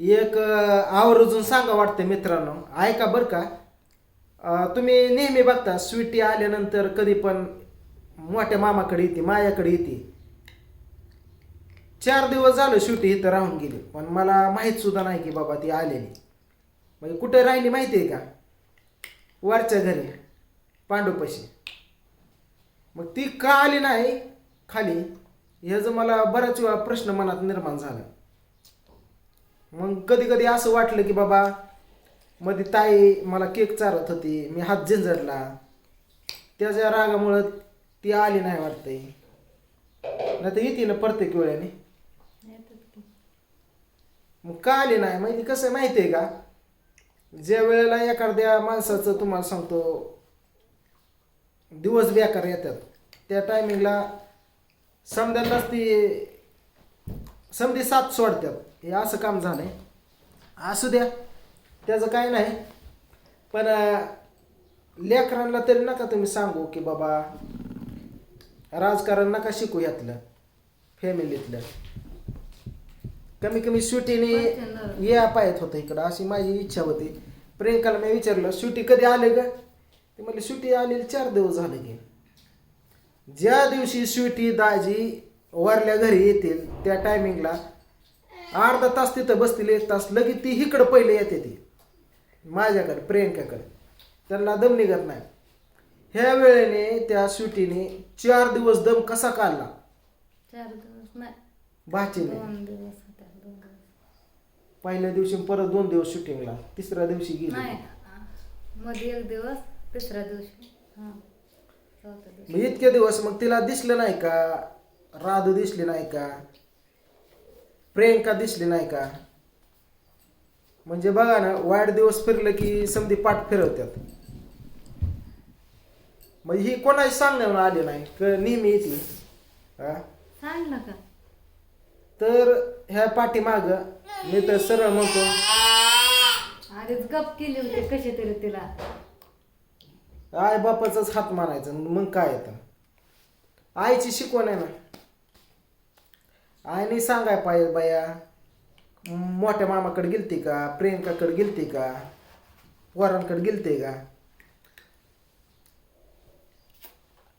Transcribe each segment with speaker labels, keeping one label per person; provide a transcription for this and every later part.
Speaker 1: एक आवर्जून सांगा वाटतं मित्रांनो. ऐका बरं का. तुम्ही नेहमी बघता स्वीटी आल्यानंतर कधी पण मोठ्या मामाकडे येते मायाकडे येते. चार दिवस झालं स्वीटी इथं राहून गेली पण मला माहीत सुद्धा नाही की बाबा ती आलेली. म्हणजे कुठे राहिली माहिती आहे का? वरच्या घरी पांडूपाशी. मग ती का आली नाही? खाली. ह्याचं मला बऱ्याच वेळा प्रश्न मनात निर्माण झाला. मग कधी कधी असं वाटलं की बाबा मध्ये ताई मला केक चारत होती मी हात झिंजरला. त्याच्या रागामुळं ती आली नाही वाटतंय. नाही तर येते ना प्रत्येक वेळेने. मग का आली नाही? माहिती कसं माहिती आहे का? ज्या वेळेला एखाद्या माणसाचं तुम्हाला सांगतो दिवस बेकार येतात. त्या टायमिंगला समजायलाच ती समधी सात सोडतात हे असं काम झालं आहे असू द्या. त्याचं काय नाही. पण लेकरांना तरी नका तुम्ही सांगू की बाबा राजकारण नका शिकू यातलं फॅमिलीतलं. कमी कमी सुटीने या पाहत होतं इकडं. अशी माझी इच्छा होती. प्रियंकाला मी विचारलं सुटी कधी आले का ते म्हणले सुटी आलेली चार दिवस झाले की. ज्या दिवशी सुटी दाजी वारल्या घरी येतील त्या टायमिंगला अर्धा तास तिथं बसतील एक तास लगेच ती इकडं पहिले येते ती. माझ्याकडे प्रियंकाकडे. त्यांना दम निघत नाही. ह्या वेळेने त्या स्वीटीने चार दिवस दम कसा काढला?
Speaker 2: चार दिवस नाही.
Speaker 1: भाचीने.
Speaker 2: दोन दिवस होत्या दोन दिवस.
Speaker 1: पहिल्या दिवशी परत दोन दिवस शूटिंगला तिसऱ्या दिवशी गेली
Speaker 2: नाही मध्ये एक दिवस तिसऱ्या दिवशी. हा. चौथ्या दिवशी
Speaker 1: मग इतके दिवस मग तिला दिसलं नाही का? राधू दिसली नाही का? प्रियंका दिसली नाही का? म्हणजे बघा ना वाईट दिवस फिरलं की समधी पाठ फिरवतात. म्हणजे ही कोणाची सांगण्यावर आली नाही? क नेहमी येते. हा?
Speaker 2: का
Speaker 1: तर ह्या पाठीमाग मी तर सरळ म्हणतो
Speaker 2: आधीच गप केली होती कशी तरी तिला.
Speaker 1: आई बापाचाच हात मारायचा मग काय येतं आईची शिकवण आहे ना. आणि सांगाय पाहिजे बाया मोठ्या मामाकडे गेलती का? प्रियंकाकडे गेलती का? वरांकडे गेलते का?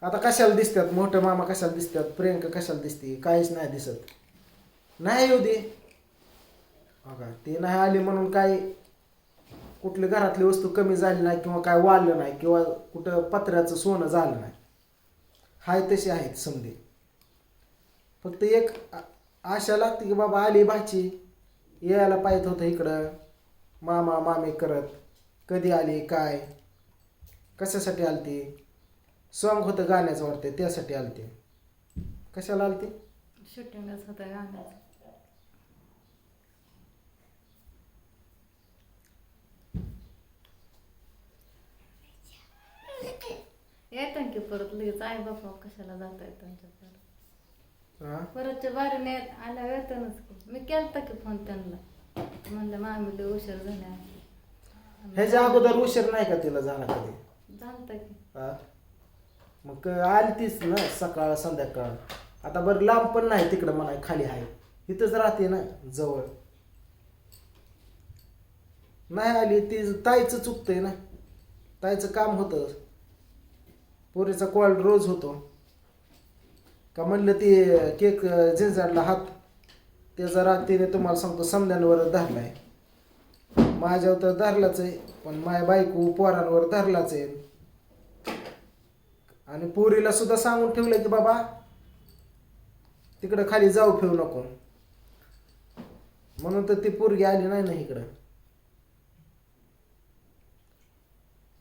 Speaker 1: आता कशाला दिसतात? मोठ्या मामा कशाला दिसतात? प्रियंका कशाला दिसते? काहीच नाही दिसत. नाही येऊ दे. बघा ते नाही आली म्हणून काय कुठली घरातली वस्तू कमी झाली नाही किंवा काय वाढलं नाही किंवा कुठं पत्र्याचं सोनं झालं नाही. हाय तसे आहेत समजे फक्त एक आशा लागते की बाबा आली भाची. यायला पाहिजे होतं इकडं. मामा मामे करत. कधी आली काय? कशासाठी आलती? सॉंग होतं गाण्याचं वाटतं त्यासाठी आलते. कशाला आलती?
Speaker 2: शूटिंगच होतं गाण्याचं येतं की परत लगेच आई बापा कशाला जात आहेत त्यांच्याकडे
Speaker 1: हा?
Speaker 2: परतच्या बारीने आल्या येतानच मी केलता की फोन त्यांना. म्हणलं मामी लय उशीर झाला
Speaker 1: ह्याच्या अगोदर उशीर नाही का तिला झाला कधी?
Speaker 2: झालता की.
Speaker 1: हा? मग आलतीच ना सकाळ संध्याकाळ. आता बरं लांब पण नाही तिकडं म्हणाय खाली आहे. इथंच राहते ना जवळ. नाही आली ती ताईचं चुकतंय ना. ताईचं काम होतं. पोरीचा कॉल रोज होतो. का म्हणलं ते केक झिंजाडला हात त्याचा जरा तिने तुम्हाला सांगतो समद्यांवर आहे माझ्यावर तर धरलाच आहे पण माझ्या बायको पोरांवर धरलाच आहे. आणि पोरीला सुद्धा सांगून ठेवलं की बाबा तिकडं खाली जाऊ ठेवू नको. म्हणून तर ती पोरगी आली नाही ना इकडं.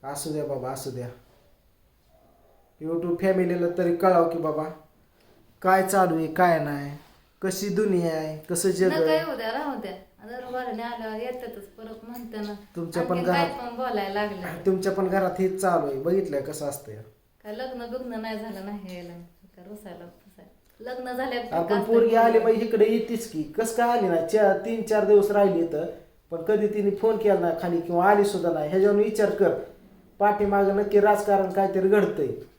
Speaker 1: असू द्या बाबा असू द्या. यूट्यूब फॅमिलीला तरी कळाव की बाबा काय चालू आहे काय नाही कशी दुनिया आहे कसं जग
Speaker 2: नका
Speaker 1: आहे?
Speaker 2: येऊ द्या राहू द्या. जर बारीने आल्यावर येतातच परत
Speaker 1: तुमच्या पण
Speaker 2: आणखीन काय
Speaker 1: घरात-
Speaker 2: पण बोलायला लागलं
Speaker 1: तुमच्या पण घरात हेच चालू आहे बघितलंय कसं असतंय.
Speaker 2: काय लग्न बिग्न नाही झालं नाही यायला रुसायला फुसायला लग्न
Speaker 1: आपण पोरगी आली बाई इकडे येतीच की. कस काय आली ना चार तीन चार दिवस राहिली इथं. पण कधी तिने फोन केला नाही खाली किंवा आली सुद्धा नाही. ह्याच्यावर विचार कर. पाठीमागं नक्की राजकारण काहीतरी घडतंय. का त्या-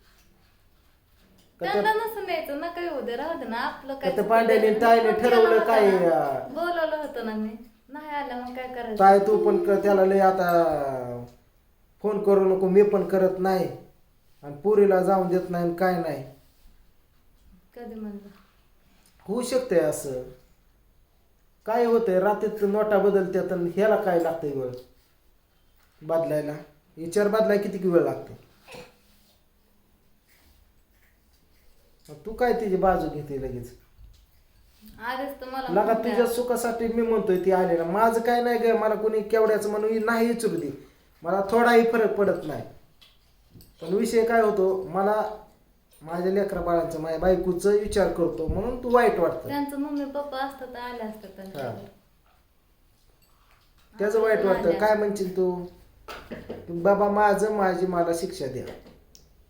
Speaker 2: त्यांना नका येऊ दे राहू दे ना आपलं काय
Speaker 1: पांड्याने ताईने ठरवलं काय अं,
Speaker 2: बोलवलं होतं ना मी. नाही आला मग काय करायचं?
Speaker 1: काय तू पण क- त्याला लय आता फोन करू नको मी पण करत नाही. आणि पुरीला जाऊन देत नाही आणि काय नाही.
Speaker 2: कधी म्हणलं?
Speaker 1: होऊ शकतंय असं. काय होतंय रात्रीत नोटा बदलत्यात आणि ह्याला काय लागतंय वेळ बदलायला. विचार बदलाय किती वेळ लागतो? तू काय तिची बाजू घेते लगेच?
Speaker 2: आधीच तर मला
Speaker 1: लगा
Speaker 2: म्हणत्या,
Speaker 1: तुझ्या सुखासाठी मी म्हणतोय ती आली ना माझं काय नाही ग मला कोणी केवढ्याचं म्हणून नाही दे. मला थोडाही फरक पडत नाही. पण विषय काय होतो मला माझ्या लेकरा बाळांचं माझ्या बायकोचं विचार करतो म्हणून तू वाईट वाटतं.
Speaker 2: त्यांचं मम्मी पप्पा असतात तर आले असतात त्यांच्याकडे.
Speaker 1: त्याचं वाईट वाटतं. काय म्हणशील तू? तू बाबा माझं माझी मला शिक्षा द्या.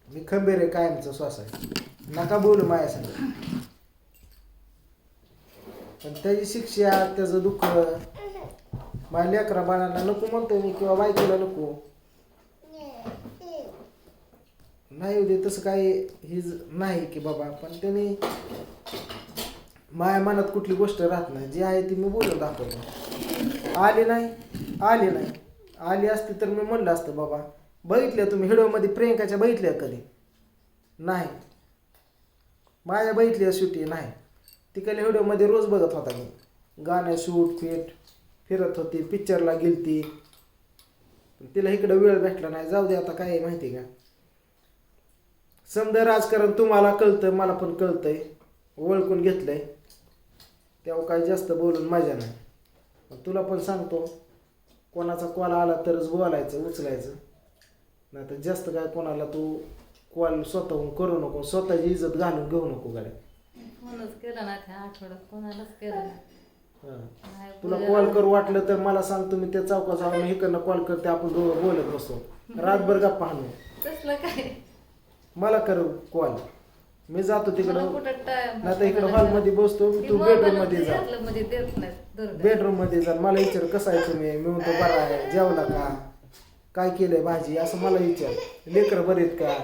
Speaker 1: मी खंबीर आहे कायमचं श्वास आहे. नका बोलू माझ्या पण त्याची शिक्षा त्याचं दुःख माझ्या लेकरा बाळांना नको म्हणतो मी किंवा बायकोला नको. नाही उदे तसं काही ही नाही की बाबा पण त्यांनी माझ्या मनात कुठली गोष्ट राहत नाही. जी आहे ती मी बोलून दाखवतो. आली नाही आली नाही. आली असती तर मी म्हणलं असतं बाबा बघितल्या तुम्ही हिडोमध्ये प्रियंकाच्या बघितल्या कधी? नाही. माझ्या बघितल्या शूटी नाही. तिकडल्या व्हिडिओमध्ये रोज बघत होता मी. गाणं शूट फिट फिरत होती पिक्चरला गेलती. पण तिला इकडं वेळ भेटला नाही. जाऊ दे आता काय आहे माहिती का? समजा राजकारण तुम्हाला कळतं मला पण कळतंय. ओळखून घेतलंय. तेव्हा काही जास्त बोलून मजा नाही. पण तुला पण सांगतो कोणाचा कॉल आला तरच बोलायचं उचलायचं. नाही तर जास्त काय कोणाला तू कॉल स्वतःहून करू नको स्वतःची इज्जत घालून घेऊ नको गाड्या.
Speaker 2: फोनच केला ना त्या आठवड्यात कोणालाच केला.
Speaker 1: हां. तुला कॉल करू वाटलं तर मला सांग तुम्ही त्या चौकात जाऊन इकडनं कॉल करते आपण दोघं बोलत बसतो रातभर गप्पा हाणू.
Speaker 2: तसलं काय?
Speaker 1: मला कर कॉल मी जातो
Speaker 2: मला
Speaker 1: तिकडं.
Speaker 2: कुठं टाइम
Speaker 1: नाही तर इकडं हॉलमध्ये बसतो तू बेडरूममध्ये जा.
Speaker 2: मध्ये देत नाही दुर्गा.
Speaker 1: बेडरूममध्ये जा. मला विचार कसं आहे तुम्ही? मी म्हणतो बरा आहे जेवला का? काय केलंय भाजी? असं मला विचार. लेकरं बरे आहेत का?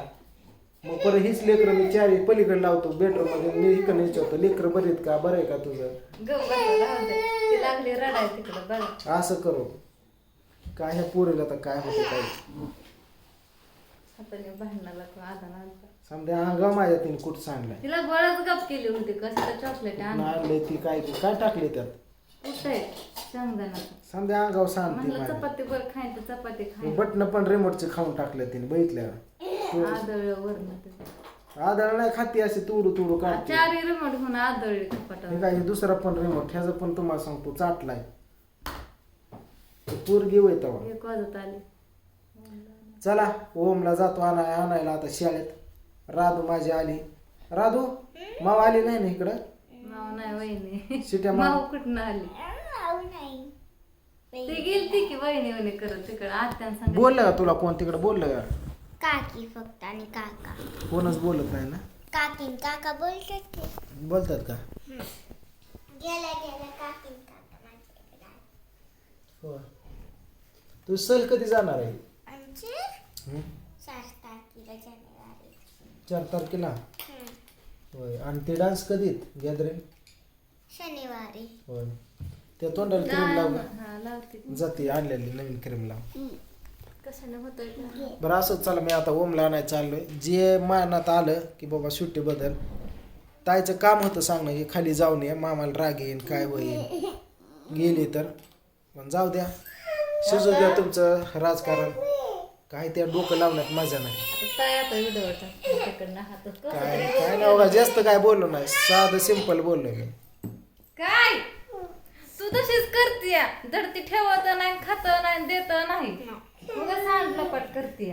Speaker 1: मग परत हीच लेकरं मी चारी पलीकडे लावतो बेडरूममध्ये मी इकडे विचारतो लेकरं बरे आहेत का? बरं आहे का तुझं?
Speaker 2: गप्प बसा, राहू दे. ती लागली रडाय तिकडं बघा.
Speaker 1: असं करू. काय ह्या पोरीला तर काय होतं काय
Speaker 2: हाताने भांडणाला किंवा
Speaker 1: समजा अंगा माझ्या तिने कुठं सांडलाय?
Speaker 2: तिला बळच गप केली होती कसं चॉकलेट आणलं
Speaker 1: आणले ती काय काय टाकले त्यात?
Speaker 2: कुठे शेंगदाण्याचं.
Speaker 1: समजा अंगावर सांगते
Speaker 2: म्हणलं
Speaker 1: माझ्या.
Speaker 2: चपाती बर खायचं चपाती खाय
Speaker 1: बटन पण रिमोटचे खाऊन टाकले तिने बघितल्या
Speaker 2: आदळ वरण
Speaker 1: आदळ नाही खाती असे तुडू तुडू काढते.
Speaker 2: चारी रिमोट घेऊन आदळली
Speaker 1: हे
Speaker 2: कपाटावर
Speaker 1: काय हे दुसरा पण रिमोट ह्याचं पण तुम्हाला सांगतो चाटलाय. ते पोरगी वय तेव्हा.
Speaker 2: एक वाजत आली.
Speaker 1: चला ओमला जातो आणाय आणायला आता शाळेत. राधू माझी आली. राधू माव आली नाही ना इकडं?
Speaker 2: माव नाही वहिनी.
Speaker 1: शिट्या मार
Speaker 2: माव कुठनं आली? ती गेलती की वहिनी वहिनी करत तिकडं? आत्यान सांग
Speaker 1: बोललं का तुला कोण तिकडं? बोललं का?
Speaker 3: काकी फक्त आणि काका.
Speaker 1: कोणच बोलत नाही ना?
Speaker 3: काकीन काका बोलतात ते
Speaker 1: बोलतात का?
Speaker 3: गेल्या गेल्या काकीन काका माझ्याकडे आले.
Speaker 1: हो तू सहल कधी जाणार आहे?
Speaker 3: आमचे?
Speaker 1: हं?
Speaker 3: सात तारखेला जानेवारी.
Speaker 1: चार तारखेला?
Speaker 3: हं.
Speaker 1: होय. आणि ते डान्स कधी गॅदरिंग?
Speaker 3: शनिवारी.
Speaker 1: होय. त्या तोंडाला क्रीम लाव
Speaker 2: हा लावते.
Speaker 1: जाते आणलेली नवीन क्रीम लाव.
Speaker 2: कशाने होतोय का?
Speaker 1: बरं असंच चला मी आता ओमला आणायला चाललोय. जे मानात आलं की बाबा सुट्टी बदल ताईचं काम होतं सांगणं की खाली जाऊन ये मामाला राग येईन काय होईल गेली तर? पण जाऊ द्या. शिजू द्या तुमचं राजकारण. काय त्या डोकं लावण्यात मजा नाही.
Speaker 2: आता ताई आता व्हिडिओ तिकडनं हात कसं
Speaker 1: काय
Speaker 2: तरी
Speaker 1: काय नाही बघा जास्त काय बोललो नाही. साधं सिंपल बोललो मी.
Speaker 2: काय? तू तशीच करतीय. धडती ठेवत नाही खात नाही देत नाही. मग सांड लपाट करते